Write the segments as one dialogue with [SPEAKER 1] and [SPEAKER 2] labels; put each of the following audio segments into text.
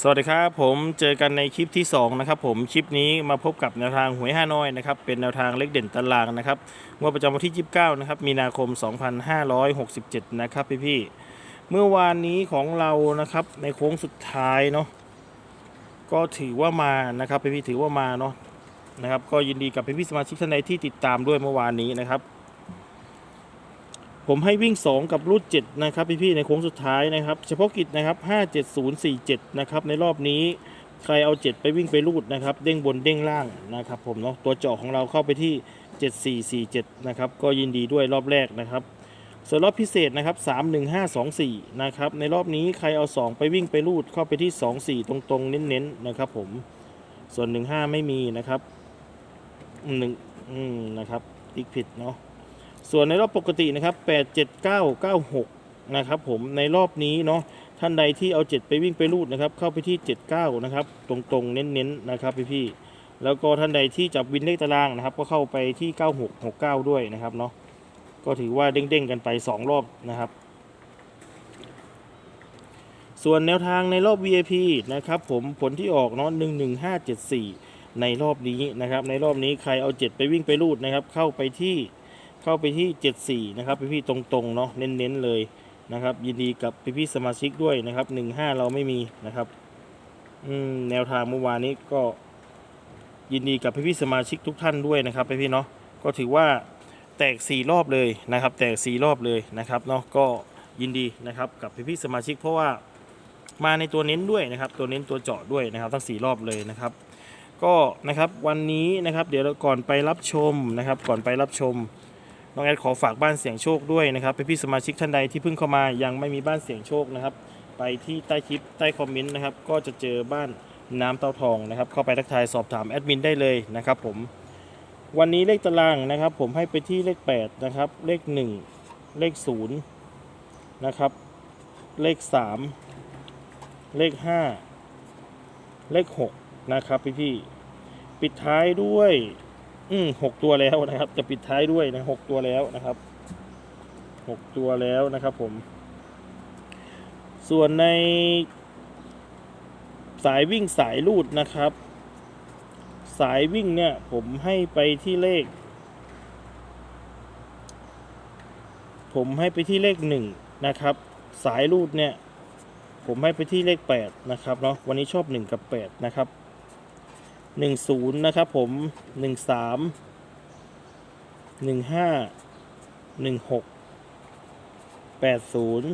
[SPEAKER 1] สวัสดีครับผมเจอกันในคลิปที่ 2 นะครับผมคลิปนี้มาพบกับแนวทางหวยห้าน้อยนะครับเป็นแนวทางเลขเด่นตารางนะครับงวดประจำวันที่ 29 นะครับมีนาคม 2567 นะครับพี่ๆเมื่อวานนี้ของเรานะครับในโค้งสุดท้ายเนาะก็ถือว่ามานะครับพี่ๆถือว่ามาเนาะนะครับก็ยินดีกับพี่ๆสมาชิกท่านใดที่ติดตามด้วยเมื่อวานนี้นะครับ ผมให้วิ่ง 2 กับรูด7นะครับพี่ๆในโค้งสุดท้ายนะครับ เฉพาะกิจนะครับ57047นะครับในรอบนี้ใครเอา 7 ไปวิ่งไปรูดนะครับ เด้งบนเด้งล่างนะครับ ผมเนาะตัวเจาะของเราเข้าไปที่ 7447นะครับก็ยินดีด้วยรอบแรกนะครับส่วนรอบพิเศษนะครับ31524นะครับในรอบนี้ใครเอา 2 ไปวิ่งไปรูดเข้าไปที่ 24 ตรงๆ เน้นๆนะครับ ผมส่วน 15 ไม่มีนะครับหนึ่งอืมนะครับติ๊กผิดเนาะ ส่วนในรอบปกตินะครับ 87996 นะครับผมในรอบนี้เนาะท่านใดที่เอา 7 ไปวิ่งไปรูดนะครับ เข้าไปที่ 79 นะครับ ตรงๆ เน้นๆ นะครับพี่ๆแล้วก็ท่านใดที่จับวินเลขตารางนะครับ ก็เข้าไปที่ 9669 ด้วยนะครับเนาะก็ถือว่าเด้งๆ กันไป 2 รอบนะครับ ส่วนแนวทางในรอบ VIP นะครับผมผลที่ออกเนาะ11574 ในรอบนี้นะครับ ในรอบนี้ใครเอา 7 ไปวิ่งไปรูดนะครับ เข้าไปที่ เข้าไปที่ 74 นะครับพี่ๆตรงๆเนาะเน้นๆเลยนะครับ ยินดีกับพี่ๆสมาชิกด้วยนะครับ 15 เราไม่มีนะครับอืมแนวทางเมื่อวานนี้ก็ยินดีกับพี่ๆสมาชิกทุกท่านด้วยนะครับพี่ๆเนาะก็ถือว่าแตก 4 รอบเลยนะครับ แตก 4 รอบเลยนะครับเนาะก็ยินดีนะครับกับพี่ๆสมาชิก เพราะว่ามาในตัวเน้นด้วยนะครับ ตัวเน้นตัวเจาะด้วยนะครับ ทั้ง 4 รอบเลยนะครับ ก็นะครับวันนี้นะครับ เดี๋ยวก่อนไปรับชมนะครับ ก่อนไปรับชม น้องแอดขอฝากบ้านเสียงโชคด้วยนะครับเป็นพี่สมาชิกท่านใดที่เพิ่งเข้ามายังไม่มีบ้านเสียงโชคนะครับ ไปที่ใต้คลิปใต้คอมเมนต์นะครับก็จะเจอบ้านน้ำเต้าทองนะครับเข้าไปทักทายสอบถามแอดมินได้เลยนะครับผมวันนี้เลขตารางนะครับ ผมให้ไปที่เลข8นะครับเลข 1 เลข0นะครับเลข 3 เลข 5 เลข 6 นะครับพี่พี่ปิดท้ายด้วย อืมหกตัวแล้วนะครับ จะปิดท้ายด้วยนะหกตัวแล้วนะครับหกตัวแล้วนะครับ ผม ส่วนใน สายวิ่งสายลูดนะครับ สายวิ่งเนี่ย ผมให้ไปที่เลข ผมให้ไปที่เลขหนึ่งนะครับ สายลูดเนี่ย ผมให้ไปที่เลขแปดนะครับเนาะวันนี้ชอบหนึ่งกับแปดนะครับ หนึ่งศูนย์นะครับผมหนึ่งสามหนึ่งห้าหนึ่งหกแปดศูนย์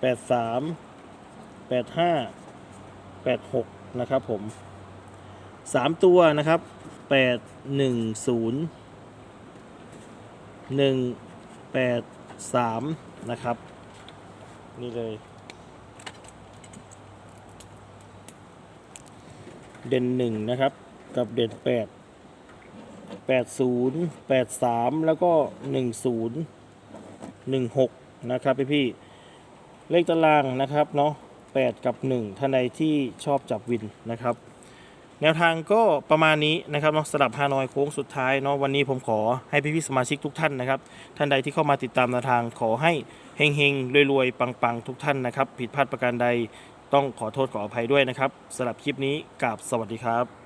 [SPEAKER 1] แปดสามแปดห้าแปดหกนะครับผมสามตัวนะครับแปดหนึ่งศูนย์หนึ่งแปดสามนะครับ นี่เลย เด่นหนึ่งนะครับ กับเด่นแปดแปดศูนย์แปดสามแล้วก็หนึ่งศูนย์หนึ่งหกนะครับพี่พี่เลขตารางนะครับเนาะแปดกับหนึ่งท่านใดที่ชอบจับวินนะครับ แนวทางก็ประมาณนี้นะครับเนาะสลับฮานอยโค้งสุดท้ายเนาะวันนี้ผมขอให้พี่พี่สมาชิกทุกท่านนะครับ ท่านใดที่เข้ามาติดตามแนวทางขอให้เฮงเฮงๆรวยๆปังๆ ทุกท่านนะครับ ผิดพลาดประการใด ต้องขอโทษขออภัยด้วยนะครับสำหรับคลิปนี้กราบสวัสดีครับ